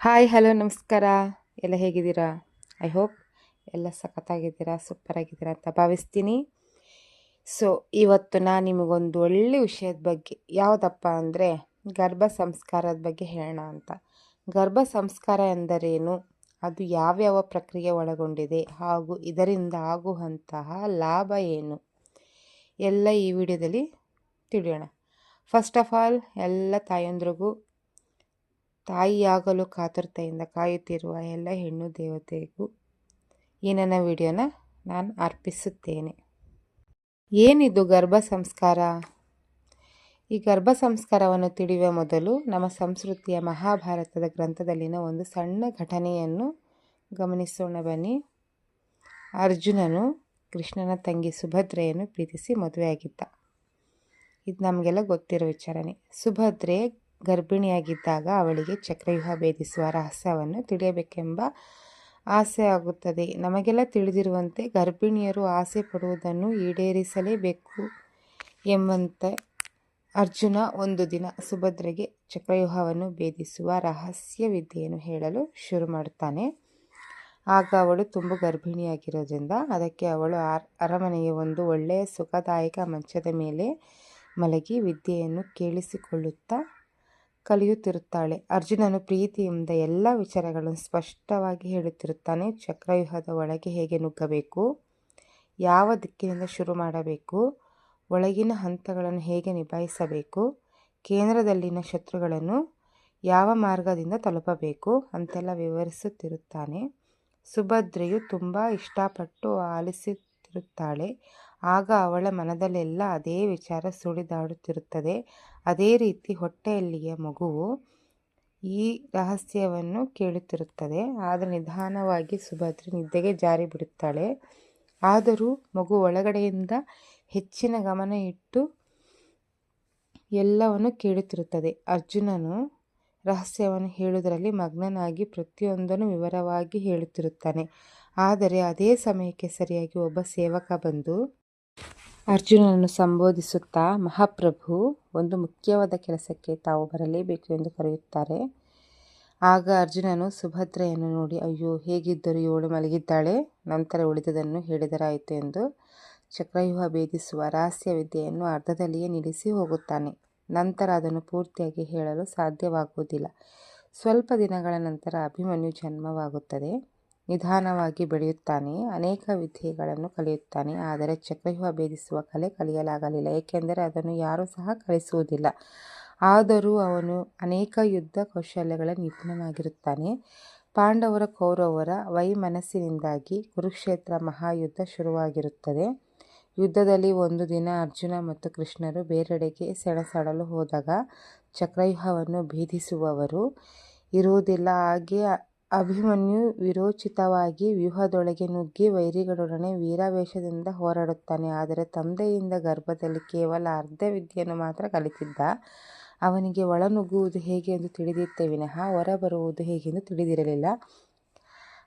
Hi hello ನಮಸ್ಕಾರ. ಎಲ್ಲ ಹೇಗಿದ್ದೀರಾ? ಐ ಹೋಪ್ ಎಲ್ಲ ಸಖತ್ತಾಗಿದ್ದೀರಾ, ಸೂಪರಾಗಿದ್ದೀರಾ ಅಂತ ಭಾವಿಸ್ತೀನಿ. ಸೊ ಇವತ್ತು ನಾನು ನಿಮಗೊಂದು ಒಳ್ಳೆ ವಿಷಯದ ಬಗ್ಗೆ, ಯಾವುದಪ್ಪ ಅಂದರೆ ಗರ್ಭ ಸಂಸ್ಕಾರದ ಬಗ್ಗೆ ಹೇಳೋಣ ಅಂತ. ಗರ್ಭ ಸಂಸ್ಕಾರ ಎಂದರೇನು? ಅದು ಯಾವ್ಯಾವ ಪ್ರಕ್ರಿಯೆ ಒಳಗೊಂಡಿದೆ? ಹಾಗೂ ಇದರಿಂದ ಆಗುವಂತಹ ಲಾಭ ಏನು? ಎಲ್ಲ ಈ ವಿಡಿಯೋದಲ್ಲಿ ತಿಳಿಯೋಣ. ಫಸ್ಟ್ ಆಫ್ ಆಲ್ ಎಲ್ಲ ತಾಯಂದ್ರಿಗೂ ತಾಯಿಯಾಗಲು ಕಾತುರತೆಯಿಂದ ಕಾಯುತ್ತಿರುವ ಎಲ್ಲ ಹೆಣ್ಣು ದೇವತೆಗೂ ಈ ನನ್ನ ವಿಡಿಯೋನ ನಾನು ಅರ್ಪಿಸುತ್ತೇನೆ. ಏನಿದು ಗರ್ಭ ಸಂಸ್ಕಾರ? ಈ ಗರ್ಭ ಸಂಸ್ಕಾರವನ್ನು ತಿಳಿಯುವ ಮೊದಲು ನಮ್ಮ ಸಂಸ್ಕೃತಿಯ ಮಹಾಭಾರತದ ಗ್ರಂಥದಲ್ಲಿನ ಒಂದು ಸಣ್ಣ ಘಟನೆಯನ್ನು ಗಮನಿಸೋಣ ಬನ್ನಿ. ಅರ್ಜುನನು ಕೃಷ್ಣನ ತಂಗಿ ಸುಭದ್ರೆಯನ್ನು ಪ್ರೀತಿಸಿ ಮದುವೆಯಾಗಿದ್ದ. ಇದು ನಮಗೆಲ್ಲ ಗೊತ್ತಿರೋ ವಿಚಾರನೆ ಸುಭದ್ರೆ ಗರ್ಭಿಣಿಯಾಗಿದ್ದಾಗ ಅವಳಿಗೆ ಚಕ್ರವ್ಯೂಹ ಭೇದಿಸುವ ರಹಸ್ಯವನ್ನು ತಿಳಿಯಬೇಕೆಂಬ ಆಸೆ ಆಗುತ್ತದೆ. ನಮಗೆಲ್ಲ ತಿಳಿದಿರುವಂತೆ ಗರ್ಭಿಣಿಯರು ಆಸೆ ಪಡುವುದನ್ನು ಈಡೇರಿಸಲೇಬೇಕು ಎಂಬಂತೆ ಅರ್ಜುನ ಒಂದು ದಿನ ಸುಭದ್ರೆಗೆ ಚಕ್ರವ್ಯೂಹವನ್ನು ಭೇದಿಸುವ ರಹಸ್ಯ ವಿದ್ಯೆಯನ್ನು ಹೇಳಲು ಶುರು ಮಾಡುತ್ತಾನೆ. ಆಗ ಅವಳು ತುಂಬ ಗರ್ಭಿಣಿಯಾಗಿರೋದ್ರಿಂದ ಅದಕ್ಕೆ ಅವಳು ಅರಮನೆಯ ಒಂದು ಒಳ್ಳೆಯ ಸುಖದಾಯಕ ಮಂಚದ ಮೇಲೆ ಮಲಗಿ ವಿದ್ಯೆಯನ್ನು ಕೇಳಿಸಿಕೊಳ್ಳುತ್ತಾ ಕಲಿಯುತ್ತಿರುತ್ತಾಳೆ. ಅರ್ಜುನನು ಪ್ರೀತಿಯಿಂದ ಎಲ್ಲ ವಿಚಾರಗಳನ್ನು ಸ್ಪಷ್ಟವಾಗಿ ಹೇಳುತ್ತಿರುತ್ತಾನೆ. ಚಕ್ರವ್ಯೂಹದ ಒಳಗೆ ಹೇಗೆ ನುಗ್ಗಬೇಕು? ಯಾವ ದಿಕ್ಕಿನಿಂದ ಶುರು ಮಾಡಬೇಕು? ಒಳಗಿನ ಹಂತಗಳನ್ನು ಹೇಗೆ ನಿಭಾಯಿಸಬೇಕು? ಕೇಂದ್ರದಲ್ಲಿನ ಶತ್ರುಗಳನ್ನು ಯಾವ ಮಾರ್ಗದಿಂದ ತಲುಪಬೇಕು? ಅಂತೆಲ್ಲ ವಿವರಿಸುತ್ತಿರುತ್ತಾನೆ. ಸುಭದ್ರೆಯು ತುಂಬ ಇಷ್ಟಪಟ್ಟು ಆಲಿಸುತ್ತಿರುತ್ತಾಳೆ. ಆಗ ಅವಳ ಮನದಲ್ಲೆಲ್ಲ ಅದೇ ವಿಚಾರ ಸುಳಿದಾಡುತ್ತಿರುತ್ತದೆ. ಅದೇ ರೀತಿ ಹೊಟ್ಟೆಯಲ್ಲಿಯ ಮಗುವು ಈ ರಹಸ್ಯವನ್ನು ಕೇಳುತ್ತಿರುತ್ತದೆ. ಆದರೆ ನಿಧಾನವಾಗಿ ಸುಭದ್ರೆ ನಿದ್ದೆಗೆ ಜಾರಿ ಬಿಡುತ್ತಾಳೆ. ಆದರೂ ಮಗು ಒಳಗಡೆಯಿಂದ ಹೆಚ್ಚಿನ ಗಮನ ಇಟ್ಟು ಎಲ್ಲವನ್ನು ಕೇಳುತ್ತಿರುತ್ತದೆ. ಅರ್ಜುನನು ರಹಸ್ಯವನ್ನು ಹೇಳುವುದರಲ್ಲಿ ಮಗ್ನನಾಗಿ ಪ್ರತಿಯೊಂದನ್ನು ವಿವರವಾಗಿ ಹೇಳುತ್ತಿರುತ್ತಾನೆ. ಆದರೆ ಅದೇ ಸಮಯಕ್ಕೆ ಸರಿಯಾಗಿ ಒಬ್ಬ ಸೇವಕ ಬಂದು ಅರ್ಜುನನನ್ನು ಸಂಬೋಧಿಸುತ್ತಾ ಮಹಾಪ್ರಭು ಒಂದು ಮುಖ್ಯವಾದ ಕೆಲಸಕ್ಕೆ ತಾವು ಬರಲೇಬೇಕು ಎಂದು ಕರೆಯುತ್ತಾರೆ. ಆಗ ಅರ್ಜುನನು ಸುಭದ್ರೆಯನ್ನು ನೋಡಿ, ಅಯ್ಯೋ, ಹೇಗಿದ್ದರೂ ಇವಳು ಮಲಗಿದ್ದಾಳೆ. ನಂತರ ಉಳಿದದನ್ನು ಹೇಳಿದರಾಯಿತು ಎಂದು ಚಕ್ರವ್ಯೂಹ ಭೇದಿಸುವ ರಹಸ್ಯ ವಿದ್ಯೆಯನ್ನು ಅರ್ಧದಲ್ಲಿಯೇ ನಿಲ್ಲಿಸಿ ಹೋಗುತ್ತಾನೆ. ನಂತರ ಅದನ್ನು ಪೂರ್ತಿಯಾಗಿ ಹೇಳಲು ಸಾಧ್ಯವಾಗುವುದಿಲ್ಲ. ಸ್ವಲ್ಪ ದಿನಗಳ ನಂತರ ಅಭಿಮನ್ಯು ಜನ್ಮವಾಗುತ್ತದೆ. ನಿಧಾನವಾಗಿ ಬೆಳೆಯುತ್ತಾನೆ. ಅನೇಕ ವಿದ್ಯೆಗಳನ್ನು ಕಲಿಯುತ್ತಾನೆ. ಆದರೆ ಚಕ್ರವ್ಯೂಹ ಭೇದಿಸುವ ಕಲೆ ಕಲಿಯಲಾಗಲಿಲ್ಲ. ಏಕೆಂದರೆ ಅದನ್ನು ಯಾರೂ ಸಹ ಕಲಿಸುವುದಿಲ್ಲ. ಆದರೂ ಅವನು ಅನೇಕ ಯುದ್ಧ ಕೌಶಲ್ಯಗಳ ನಿಪುಣನಾಗಿರುತ್ತಾನೆ. ಪಾಂಡವರ ಕೌರವರ ವೈಮನಸ್ಸಿನಿಂದಾಗಿ ಕುರುಕ್ಷೇತ್ರ ಮಹಾಯುದ್ಧ ಶುರುವಾಗಿರುತ್ತದೆ. ಯುದ್ಧದಲ್ಲಿ ಒಂದು ದಿನ ಅರ್ಜುನ ಮತ್ತು ಕೃಷ್ಣರು ಬೇರೆಡೆಗೆ ಸೆಣಸಾಡಲು ಹೋದಾಗ ಚಕ್ರವ್ಯೂಹವನ್ನು ಭೇದಿಸುವವರು ಇರುವುದಿಲ್ಲ. ಹಾಗೆ ಅಭಿಮನ್ಯು ವಿರೋಚಿತವಾಗಿ ವ್ಯೂಹದೊಳಗೆ ನುಗ್ಗಿ ವೈರಿಗಳೊಡನೆ ವೀರಾವೇಶದಿಂದ ಹೋರಾಡುತ್ತಾನೆ. ಆದರೆ ತಂದೆಯಿಂದ ಗರ್ಭದಲ್ಲಿ ಕೇವಲ ಅರ್ಧ ವಿದ್ಯೆಯನ್ನು ಮಾತ್ರ ಕಲಿತಿದ್ದ. ಅವನಿಗೆ ಒಳನುಗ್ಗುವುದು ಹೇಗೆ ಎಂದು ತಿಳಿದಿತ್ತೇ ವಿನಃ ಹೊರಬರುವುದು ಹೇಗೆಂದು ತಿಳಿದಿರಲಿಲ್ಲ.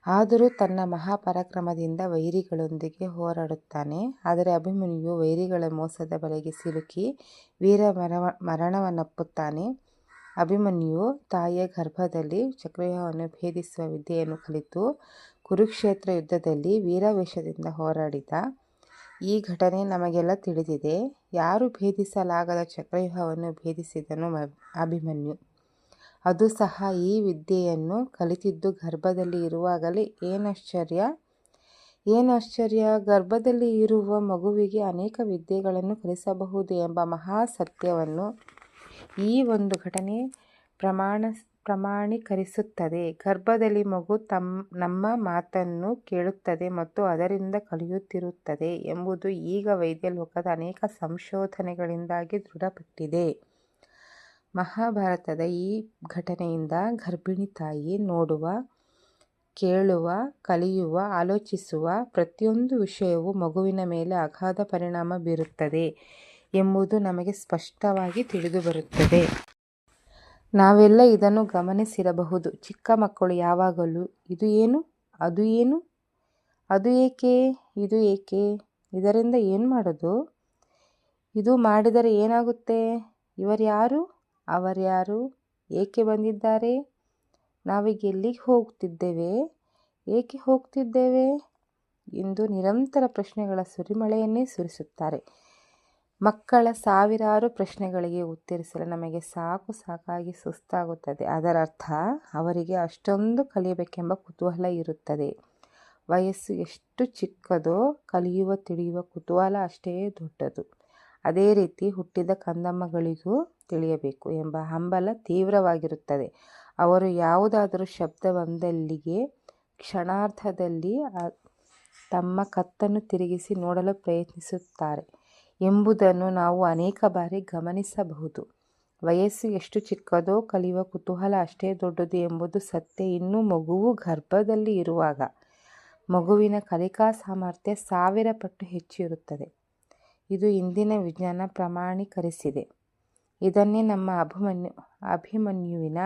ಆದರೂ ತನ್ನ ಮಹಾಪರಾಕ್ರಮದಿಂದ ವೈರಿಗಳೊಂದಿಗೆ ಹೋರಾಡುತ್ತಾನೆ. ಆದರೆ ಅಭಿಮನ್ಯು ವೈರಿಗಳ ಮೋಸದ ಬಲೆಗೆ ಸಿಲುಕಿ ವೀರ ಮರ ಮರಣವನ್ನಪ್ಪುತ್ತಾನೆ. ಅಭಿಮನ್ಯು ತಾಯಿಯ ಗರ್ಭದಲ್ಲಿ ಚಕ್ರವ್ಯೂಹವನ್ನು ಭೇದಿಸುವ ವಿದ್ಯೆಯನ್ನು ಕಲಿತು ಕುರುಕ್ಷೇತ್ರ ಯುದ್ಧದಲ್ಲಿ ವೀರಾವೇಶದಿಂದ ಹೋರಾಡಿದ. ಈ ಘಟನೆ ನಮಗೆಲ್ಲ ತಿಳಿದಿದೆ. ಯಾರು ಭೇದಿಸಲಾಗದ ಚಕ್ರವ್ಯೂಹವನ್ನು ಭೇದಿಸಿದನು ಅಭಿಮನ್ಯು. ಅದು ಸಹ ಈ ವಿದ್ಯೆಯನ್ನು ಕಲಿತಿದ್ದು ಗರ್ಭದಲ್ಲಿ ಇರುವಾಗಲೇ. ಏನಾಶ್ಚರ್ಯ ಏನಾಶ್ಚರ್ಯ ಗರ್ಭದಲ್ಲಿ ಇರುವ ಮಗುವಿಗೆ ಅನೇಕ ವಿದ್ಯೆಗಳನ್ನು ಕಲಿಸಬಹುದು ಎಂಬ ಮಹಾ ಸತ್ಯವನ್ನು ಈ ಒಂದು ಘಟನೆ ಪ್ರಮಾಣ, ಪ್ರಮಾಣೀಕರಿಸುತ್ತದೆ. ಗರ್ಭದಲ್ಲಿ ಮಗು ತಮ್ಮ ನಮ್ಮ ಮಾತನ್ನು ಕೇಳುತ್ತದೆ ಮತ್ತು ಅದರಿಂದ ಕಲಿಯುತ್ತಿರುತ್ತದೆ ಎಂಬುದು ಈಗ ವೈದ್ಯ ಲೋಕದ ಅನೇಕ ಸಂಶೋಧನೆಗಳಿಂದಾಗಿ ದೃಢಪಟ್ಟಿದೆ. ಮಹಾಭಾರತದ ಈ ಘಟನೆಯಿಂದ ಗರ್ಭಿಣಿ ತಾಯಿ ನೋಡುವ, ಕೇಳುವ, ಕಲಿಯುವ, ಆಲೋಚಿಸುವ ಪ್ರತಿಯೊಂದು ವಿಷಯವು ಮಗುವಿನ ಮೇಲೆ ಅಗಾಧ ಪರಿಣಾಮ ಬೀರುತ್ತದೆ. ಎಂಬುದು ನಮಗೆ ಸ್ಪಷ್ಟವಾಗಿ ತಿಳಿದುಬರುತ್ತದೆ ನಾವೆಲ್ಲ ಇದನ್ನು ಗಮನಿಸಿರಬಹುದು. ಚಿಕ್ಕ ಮಕ್ಕಳು ಯಾವಾಗಲೂ, ಇದು ಏನು? ಅದು ಏನು? ಅದು ಏಕೆ? ಇದು ಏಕೆ? ಇದರಿಂದ ಏನು ಮಾಡೋದು? ಇದು ಮಾಡಿದರೆ ಏನಾಗುತ್ತೆ? ಇವರ್ಯಾರು ಅವರ್ಯಾರು ಏಕೆ ಬಂದಿದ್ದಾರೆ? ನಾವೀಗ ಎಲ್ಲಿಗೆ ಹೋಗ್ತಿದ್ದೇವೆ? ಏಕೆ ಹೋಗ್ತಿದ್ದೇವೆ? ಎಂದು ನಿರಂತರ ಪ್ರಶ್ನೆಗಳ ಸುರಿಮಳೆಯನ್ನೇ ಸುರಿಸುತ್ತಾರೆ. ಮಕ್ಕಳ ಸಾವಿರಾರು ಪ್ರಶ್ನೆಗಳಿಗೆ ಉತ್ತರಿಸಲು ನಮಗೆ ಸಾಕು ಸಾಕಾಗಿ ಸುಸ್ತಾಗುತ್ತದೆ. ಅದರರ್ಥ, ಅವರಿಗೆ ಅಷ್ಟೊಂದು ಕಲಿಯಬೇಕೆಂಬ ಕುತೂಹಲ ಇರುತ್ತದೆ. ವಯಸ್ಸು ಎಷ್ಟು ಚಿಕ್ಕದೋ ಕಲಿಯುವ, ತಿಳಿಯುವ ಕುತೂಹಲ ಅಷ್ಟೇ ದೊಡ್ಡದು. ಅದೇ ರೀತಿ ಹುಟ್ಟಿದ ಕಂದಮ್ಮಗಳಿಗೂ ತಿಳಿಯಬೇಕು ಎಂಬ ಹಂಬಲ ತೀವ್ರವಾಗಿರುತ್ತದೆ. ಅವರು ಯಾವುದಾದರೂ ಶಬ್ದವೊಂದಲ್ಲಿಗೆ ಕ್ಷಣಾರ್ಧದಲ್ಲಿ ತಮ್ಮ ಕತ್ತನ್ನು ತಿರುಗಿಸಿ ನೋಡಲು ಪ್ರಯತ್ನಿಸುತ್ತಾರೆ. ಎಂಬುದನ್ನು ನಾವು ಅನೇಕ ಬಾರಿ ಗಮನಿಸಬಹುದು. ವಯಸ್ಸು ಎಷ್ಟು ಚಿಕ್ಕದೋ ಕಲಿಯುವ ಕುತೂಹಲ ಅಷ್ಟೇ ದೊಡ್ಡದು ಎಂಬುದು ಸತ್ಯ. ಇನ್ನೂ ಮಗುವು ಗರ್ಭದಲ್ಲಿ ಇರುವಾಗ ಮಗುವಿನ ಕಲಿಕಾ ಸಾಮರ್ಥ್ಯ ಸಾವಿರ ಪಟ್ಟು ಹೆಚ್ಚಿರುತ್ತದೆ. ಇದು ಇಂದಿನ ವಿಜ್ಞಾನ ಪ್ರಮಾಣೀಕರಿಸಿದೆ. ಇದನ್ನೇ ನಮ್ಮ ಅಭಿಮನ್ಯು, ಅಭಿಮನ್ಯುವಿನ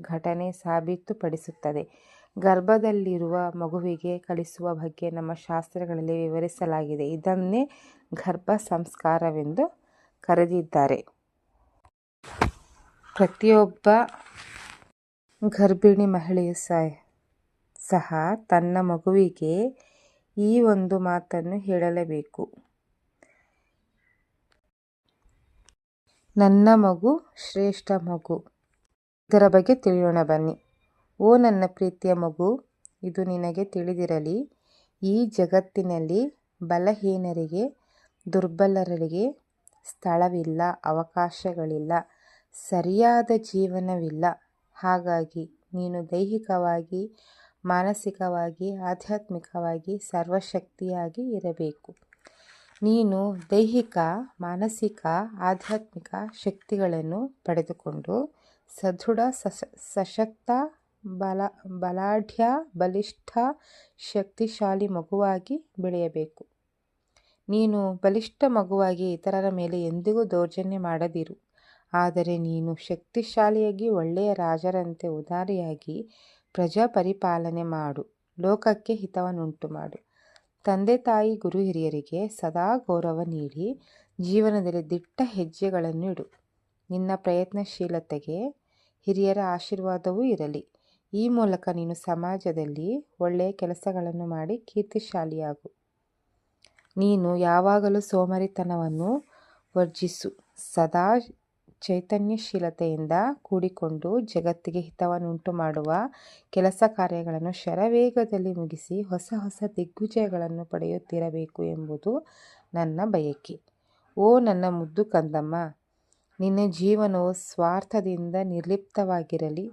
ಘಟನೆ ಸಾಬೀತುಪಡಿಸುತ್ತದೆ. ಗರ್ಭದಲ್ಲಿರುವ ಮಗುವಿಗೆ ಕಳಿಸುವ ಬಗ್ಗೆ ನಮ್ಮ ಶಾಸ್ತ್ರಗಳಲ್ಲಿ ವಿವರಿಸಲಾಗಿದೆ. ಇದನ್ನೇ ಗರ್ಭ ಸಂಸ್ಕಾರವೆಂದು ಕರೆದಿದ್ದಾರೆ. ಪ್ರತಿಯೊಬ್ಬ ಗರ್ಭಿಣಿ ಮಹಿಳೆಯು ಸಹ ತನ್ನ ಮಗುವಿಗೆ ಈ ಒಂದು ಮಾತನ್ನು ಹೇಳಲೇಬೇಕು. ನನ್ನ ಮಗು ಶ್ರೇಷ್ಠ ಮಗು. ಇದರ ಬಗ್ಗೆ ತಿಳಿಯೋಣ ಬನ್ನಿ. ಓ ನನ್ನ ಪ್ರೀತಿಯ ಮಗು, ಇದು ನಿನಗೆ ತಿಳಿದಿರಲಿ. ಈ ಜಗತ್ತಿನಲ್ಲಿ ಬಲಹೀನರಿಗೆ, ದುರ್ಬಲರಿಗೆ ಸ್ಥಳವಿಲ್ಲ, ಅವಕಾಶಗಳಿಲ್ಲ, ಸರಿಯಾದ ಜೀವನವಿಲ್ಲ. ಹಾಗಾಗಿ ನೀನು ದೈಹಿಕವಾಗಿ, ಮಾನಸಿಕವಾಗಿ, ಆಧ್ಯಾತ್ಮಿಕವಾಗಿ ಸರ್ವಶಕ್ತಿಯಾಗಿ ಇರಬೇಕು. ನೀನು ದೈಹಿಕ, ಮಾನಸಿಕ, ಆಧ್ಯಾತ್ಮಿಕ ಶಕ್ತಿಗಳನ್ನು ಪಡೆದುಕೊಂಡು ಸದೃಢ, ಸಶ, ಸಶಕ್ತ ಬಲಾಢ್ಯ, ಬಲಿಷ್ಠ, ಶಕ್ತಿಶಾಲಿ ಮಗುವಾಗಿ ಬೆಳೆಯಬೇಕು. ನೀನು ಬಲಿಷ್ಠ ಮಗುವಾಗಿ ಇತರರ ಮೇಲೆ ಎಂದಿಗೂ ದೌರ್ಜನ್ಯ ಮಾಡದಿರು. ಆದರೆ ನೀನು ಶಕ್ತಿಶಾಲಿಯಾಗಿ ಒಳ್ಳೆಯ ರಾಜರಂತೆ ಉದಾರಿಯಾಗಿ ಪ್ರಜಾ ಪರಿಪಾಲನೆ ಮಾಡು. ಲೋಕಕ್ಕೆ ಹಿತವನ್ನುಂಟು ಮಾಡು. ತಂದೆ ತಾಯಿ ಗುರು ಹಿರಿಯರಿಗೆ ಸದಾ ಗೌರವ ನೀಡಿ, ಜೀವನದಲ್ಲಿ ದಿಟ್ಟ ಹೆಜ್ಜೆಗಳನ್ನು ಇಡು. ನಿನ್ನ ಪ್ರಯತ್ನಶೀಲತೆಗೆ ಹಿರಿಯರ ಆಶೀರ್ವಾದವೂ ಇರಲಿ. ಈ ಮೂಲಕ ನೀನು ಸಮಾಜದಲ್ಲಿ ಒಳ್ಳೆಯ ಕೆಲಸಗಳನ್ನು ಮಾಡಿ ಕೀರ್ತಿಶಾಲಿಯಾಗು. ನೀನು ಯಾವಾಗಲೂ ಸೋಮರಿತನವನ್ನು ವರ್ಜಿಸು. ಸದಾ ಚೈತನ್ಯಶೀಲತೆಯಿಂದ ಕೂಡಿಕೊಂಡು ಜಗತ್ತಿಗೆ ಹಿತವನ್ನುಂಟು ಮಾಡುವ ಕೆಲಸ ಕಾರ್ಯಗಳನ್ನು ಶರವೇಗದಲ್ಲಿ ಮುಗಿಸಿ ಹೊಸ ಹೊಸ ದಿಗ್ವಿಜಯಗಳನ್ನು ಪಡೆಯುತ್ತಿರಬೇಕು ಎಂಬುದು ನನ್ನ ಬಯಕೆ. ಓ ನನ್ನ ಮುದ್ದು ಕಂದಮ್ಮ, ನಿನ್ನ ಜೀವನವು ಸ್ವಾರ್ಥದಿಂದ ನಿರ್ಲಿಪ್ತವಾಗಿರಲಿ.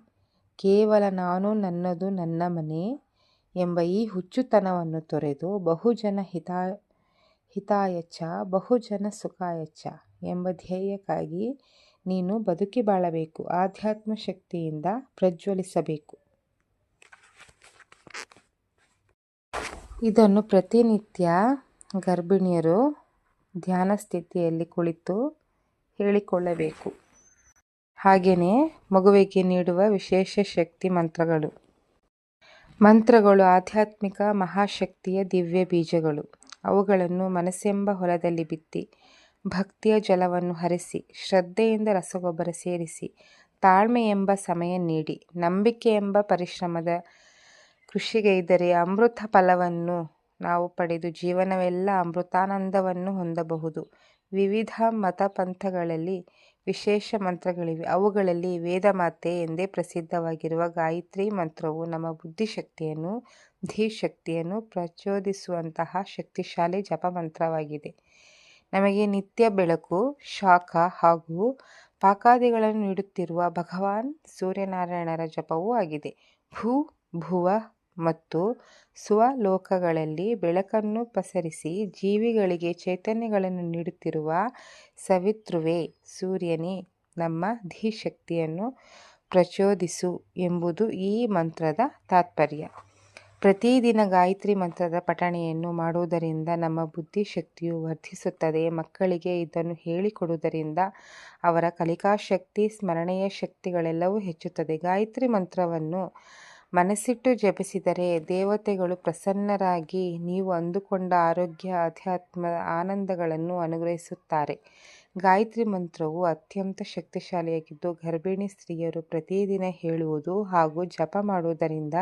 ಕೇವಲ ನಾನು ನನ್ನದು ನನ್ನ ಮನೆ ಎಂಬ ಈ ಹುಚ್ಚುತನವನ್ನು ತೊರೆದು ಬಹುಜನ ಹಿತಾ ಹಿತಾಯಚ್ಚ, ಬಹುಜನ ಸುಖಾಯಚ್ಚ ಎಂಬ ಧ್ಯೇಯಕ್ಕಾಗಿ ನೀನು ಬದುಕಿ ಬಾಳಬೇಕು, ಆಧ್ಯಾತ್ಮ ಶಕ್ತಿಯಿಂದ ಪ್ರಜ್ವಲಿಸಬೇಕು. ಇದನ್ನು ಪ್ರತಿನಿತ್ಯ ಗರ್ಭಿಣಿಯರು ಧ್ಯಾನ ಸ್ಥಿತಿಯಲ್ಲಿ ಕುಳಿತು ಹೇಳಿಕೊಳ್ಳಬೇಕು. ಹಾಗೆಯೇ ಮಗುವಿಗೆ ನೀಡುವ ವಿಶೇಷ ಶಕ್ತಿ ಮಂತ್ರಗಳು. ಮಂತ್ರಗಳು ಆಧ್ಯಾತ್ಮಿಕ ಮಹಾಶಕ್ತಿಯ ದಿವ್ಯ ಬೀಜಗಳು. ಅವುಗಳನ್ನು ಮನಸ್ಸೆಂಬ ಹೊಲದಲ್ಲಿ ಬಿತ್ತಿ, ಭಕ್ತಿಯ ಜಲವನ್ನು ಹರಿಸಿ, ಶ್ರದ್ಧೆಯಿಂದ ರಸಗೊಬ್ಬರ ಸೇರಿಸಿ, ತಾಳ್ಮೆ ಎಂಬ ಸಮಯ ನೀಡಿ, ನಂಬಿಕೆ ಎಂಬ ಪರಿಶ್ರಮದ ಕೃಷಿಗೈದರೆ ಅಮೃತ ಫಲವನ್ನು ನಾವು ಪಡೆದು ಜೀವನವೆಲ್ಲ ಅಮೃತಾನಂದವನ್ನು ಹೊಂದಬಹುದು. ವಿವಿಧ ಮತ ಪಂಥಗಳಲ್ಲಿ ವಿಶೇಷ ಮಂತ್ರಗಳಿವೆ. ಅವುಗಳಲ್ಲಿ ವೇದಮಾತೆ ಎಂದೇ ಪ್ರಸಿದ್ಧವಾಗಿರುವ ಗಾಯತ್ರಿ ಮಂತ್ರವು ನಮ್ಮ ಬುದ್ಧಿಶಕ್ತಿಯನ್ನು, ಧೀಶಕ್ತಿಯನ್ನು ಪ್ರಚೋದಿಸುವಂತಹ ಶಕ್ತಿಶಾಲಿ ಜಪ ಮಂತ್ರವಾಗಿದೆ ನಮಗೆ ನಿತ್ಯ ಬೆಳಕು, ಶಾಖ ಹಾಗೂ ಪಾಕಾದಿಗಳನ್ನು ನೀಡುತ್ತಿರುವ ಭಗವಾನ್ ಸೂರ್ಯನಾರಾಯಣರ ಜಪವೂ ಆಗಿದೆ. ಭೂ, ಭುವ ಮತ್ತು ಸ್ವಲೋಕಗಳಲ್ಲಿ ಬೆಳಕನ್ನು ಪಸರಿಸಿ ಜೀವಿಗಳಿಗೆ ಚೈತನ್ಯಗಳನ್ನು ನೀಡುತ್ತಿರುವ ಸವಿತೃವೇ, ಸೂರ್ಯನೇ, ನಮ್ಮ ಧೀಶಕ್ತಿಯನ್ನು ಪ್ರಚೋದಿಸು ಎಂಬುದು ಈ ಮಂತ್ರದ ತಾತ್ಪರ್ಯ. ಪ್ರತಿದಿನ ಗಾಯತ್ರಿ ಮಂತ್ರದ ಪಠಣೆಯನ್ನು ಮಾಡುವುದರಿಂದ ನಮ್ಮ ಬುದ್ಧಿಶಕ್ತಿಯು ವರ್ಧಿಸುತ್ತದೆ. ಮಕ್ಕಳಿಗೆ ಇದನ್ನು ಹೇಳಿಕೊಡುವುದರಿಂದ ಅವರ ಕಲಿಕಾಶಕ್ತಿ, ಸ್ಮರಣೆಯ ಶಕ್ತಿಗಳೆಲ್ಲವೂ ಹೆಚ್ಚುತ್ತದೆ. ಗಾಯತ್ರಿ ಮಂತ್ರವನ್ನು ಮನಸ್ಸಿಟ್ಟು ಜಪಿಸಿದರೆ ದೇವತೆಗಳು ಪ್ರಸನ್ನರಾಗಿ ನೀವು ಅಂದುಕೊಂಡ ಆರೋಗ್ಯ, ಅಧ್ಯಾತ್ಮ, ಆನಂದಗಳನ್ನು ಅನುಗ್ರಹಿಸುತ್ತಾರೆ. ಗಾಯತ್ರಿ ಮಂತ್ರವು ಅತ್ಯಂತ ಶಕ್ತಿಶಾಲಿಯಾಗಿದ್ದು, ಗರ್ಭಿಣಿ ಸ್ತ್ರೀಯರು ಪ್ರತಿದಿನ ಹೇಳುವುದು ಹಾಗೂ ಜಪ ಮಾಡುವುದರಿಂದ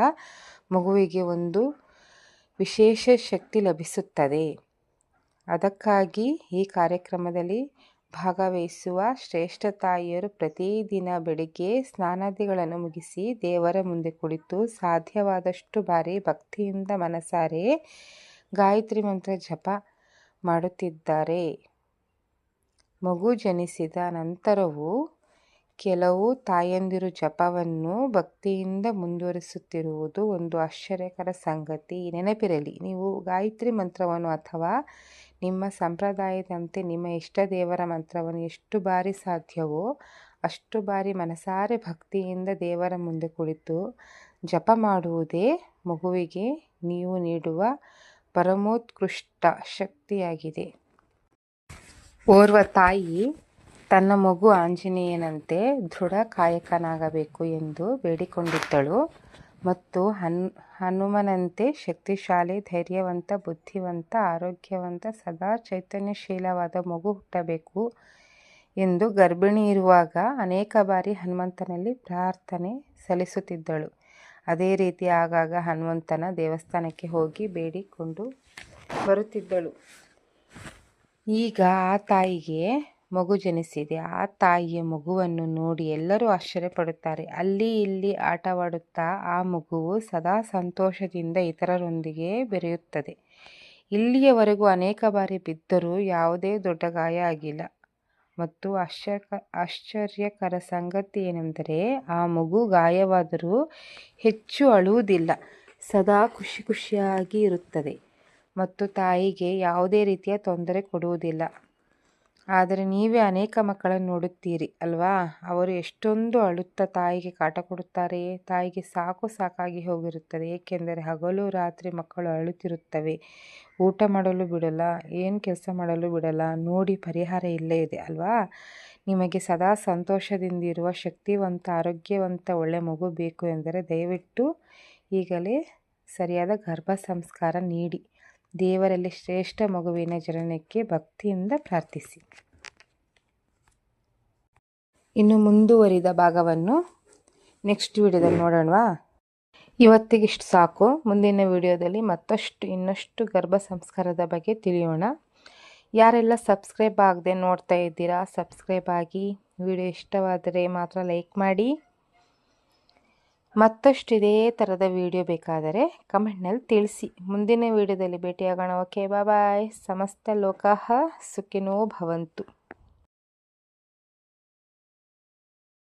ಮಗುವಿಗೆ ಒಂದು ವಿಶೇಷ ಶಕ್ತಿ ಲಭಿಸುತ್ತದೆ. ಅದಕ್ಕಾಗಿ ಈ ಕಾರ್ಯಕ್ರಮದಲ್ಲಿ ಭಾಗವಹಿಸುವ ಶ್ರೇಷ್ಠ ತಾಯಿಯರು ಪ್ರತಿದಿನ ಬೆಳಿಗ್ಗೆ ಸ್ನಾನಾದಿಗಳನ್ನು ಮುಗಿಸಿ ದೇವರ ಮುಂದೆ ಕುಳಿತು ಸಾಧ್ಯವಾದಷ್ಟು ಬಾರಿ ಭಕ್ತಿಯಿಂದ ಮನಸಾರೆ ಗಾಯತ್ರಿ ಮಂತ್ರ ಜಪ ಮಾಡುತ್ತಿದ್ದಾರೆ. ಮಗು ಜನಿಸಿದ ನಂತರವೂ ಕೆಲವು ತಾಯಂದಿರು ಜಪವನ್ನು ಭಕ್ತಿಯಿಂದ ಮುಂದುವರಿಸುತ್ತಿರುವುದು ಒಂದು ಆಶ್ಚರ್ಯಕರ ಸಂಗತಿ. ನೆನಪಿರಲಿ, ನೀವು ಗಾಯತ್ರಿ ಮಂತ್ರವನ್ನು ಅಥವಾ ನಿಮ್ಮ ಸಂಪ್ರದಾಯದಂತೆ ನಿಮ್ಮ ಇಷ್ಟ ದೇವರ ಮಂತ್ರವನ್ನು ಎಷ್ಟು ಬಾರಿ ಸಾಧ್ಯವೋ ಅಷ್ಟು ಬಾರಿ ಮನಸಾರೆ ಭಕ್ತಿಯಿಂದ ದೇವರ ಮುಂದೆ ಕುಳಿತು ಜಪ ಮಾಡುವುದೇ ಮಗುವಿಗೆ ನೀವು ನೀಡುವ ಪರಮೋತ್ಕೃಷ್ಟ ಶಕ್ತಿಯಾಗಿದೆ. ಓರ್ವ ತಾಯಿ ತನ್ನ ಮಗು ಆಂಜನೇಯನಂತೆ ದೃಢ ಕಾಯಕನಾಗಬೇಕು ಎಂದು ಬೇಡಿಕೊಂಡಿದ್ದಳು ಮತ್ತು ಹನ್, ಹನುಮನಂತೆ ಶಕ್ತಿಶಾಲಿ, ಧೈರ್ಯವಂತ, ಬುದ್ಧಿವಂತ, ಆರೋಗ್ಯವಂತ, ಸದಾ ಚೈತನ್ಯಶೀಲವಾದ ಮಗು ಹುಟ್ಟಬೇಕು ಎಂದು ಗರ್ಭಿಣಿ ಇರುವಾಗ ಅನೇಕ ಬಾರಿ ಹನುಮಂತನಲ್ಲಿ ಪ್ರಾರ್ಥನೆ ಸಲ್ಲಿಸುತ್ತಿದ್ದಳು. ಅದೇ ರೀತಿ ಆಗಾಗ ಹನುಮಂತನ ದೇವಸ್ಥಾನಕ್ಕೆ ಹೋಗಿ ಬೇಡಿಕೊಂಡು ಬರುತ್ತಿದ್ದಳು. ಈಗ ಆ ತಾಯಿಗೆ ಮಗು ಜನಿಸಿದೆ. ಆ ತಾಯಿಯ ಮಗುವನ್ನು ನೋಡಿ ಎಲ್ಲರೂ ಆಶ್ಚರ್ಯಪಡುತ್ತಾರೆ. ಅಲ್ಲಿ ಇಲ್ಲಿ ಆಟವಾಡುತ್ತಾ ಆ ಮಗುವು ಸದಾ ಸಂತೋಷದಿಂದ ಇತರರೊಂದಿಗೆ ಬೆರೆಯುತ್ತದೆ. ಇಲ್ಲಿಯವರೆಗೂ ಅನೇಕ ಬಾರಿ ಬಿದ್ದರೂ ಯಾವುದೇ ದೊಡ್ಡ ಗಾಯ ಆಗಿಲ್ಲ. ಮತ್ತು ಆಶ್ಚರ್ಯ ಆಶ್ಚರ್ಯಕರ ಸಂಗತಿ ಏನೆಂದರೆ, ಆ ಮಗು ಗಾಯವಾದರೂ ಹೆಚ್ಚು ಅಳುವುದಿಲ್ಲ, ಸದಾ ಖುಷಿ ಖುಷಿಯಾಗಿ ಇರುತ್ತದೆ. ಮತ್ತು ತಾಯಿಗೆ ಯಾವುದೇ ರೀತಿಯ ತೊಂದರೆ ಕೊಡುವುದಿಲ್ಲ. ಆದರೆ ನೀವೇ ಅನೇಕ ಮಕ್ಕಳನ್ನು ನೋಡುತ್ತೀರಿ, ಅಲ್ವಾ? ಅವರು ಎಷ್ಟೊಂದು ಅಳುತ್ತಾ ತಾಯಿಗೆ ಕಾಟ ಕೊಡುತ್ತಾರೆ, ತಾಯಿಗೆ ಸಾಕು ಸಾಕಾಗಿ ಹೋಗಿರುತ್ತದೆ. ಏಕೆಂದರೆ ಹಗಲು ರಾತ್ರಿ ಮಕ್ಕಳು ಅಳುತ್ತಿರುತ್ತವೆ. ಊಟ ಮಾಡಲು ಬಿಡಲ್ಲ, ಏನು ಕೆಲಸ ಮಾಡಲು ಬಿಡಲ್ಲ. ನೋಡಿ, ಪರಿಹಾರ ಇಲ್ಲೇ ಇದೆ, ಅಲ್ವಾ? ನಿಮಗೆ ಸದಾ ಸಂತೋಷದಿಂದಿರುವ ಶಕ್ತಿವಂತ, ಆರೋಗ್ಯವಂತ, ಒಳ್ಳೆ ಮಗು ಬೇಕು ಎಂದರೆ ದಯವಿಟ್ಟು ಈಗಲೇ ಸರಿಯಾದ ಗರ್ಭ ಸಂಸ್ಕಾರ ನೀಡಿ. ದೇವರಲ್ಲಿ ಶ್ರೇಷ್ಠ ಮಗುವಿನ ಜನನಕ್ಕೆ ಭಕ್ತಿಯಿಂದ ಪ್ರಾರ್ಥಿಸಿ. ಇನ್ನು ಮುಂದುವರಿದ ಭಾಗವನ್ನು ನೆಕ್ಸ್ಟ್ ವಿಡಿಯೋದಲ್ಲಿ ನೋಡೋಣವಾ? ಇವತ್ತಿಗಿಷ್ಟು ಸಾಕು. ಮುಂದಿನ ವಿಡಿಯೋದಲ್ಲಿ ಮತ್ತಷ್ಟು, ಇನ್ನಷ್ಟು ಗರ್ಭ ಸಂಸ್ಕಾರದ ಬಗ್ಗೆ ತಿಳಿಯೋಣ. ಯಾರೆಲ್ಲ ಸಬ್ಸ್ಕ್ರೈಬ್ ಆಗದೆ ನೋಡ್ತಾ ಇದ್ದೀರಾ ಸಬ್ಸ್ಕ್ರೈಬ್ ಆಗಿ. ವಿಡಿಯೋ ಇಷ್ಟವಾದರೆ ಮಾತ್ರ ಲೈಕ್ ಮಾಡಿ. ಮತ್ತಷ್ಟು ಇದೇ ಥರದ ವಿಡಿಯೋ ಬೇಕಾದರೆ ಕಮೆಂಟ್ನಲ್ಲಿ ತಿಳಿಸಿ. ಮುಂದಿನ ವಿಡಿಯೋದಲ್ಲಿ ಭೇಟಿಯಾಗೋಣ. Okay bye. ಸಮಸ್ತ ಲೋಕಃ ಸುಖಿನೋ ಭವಂತು.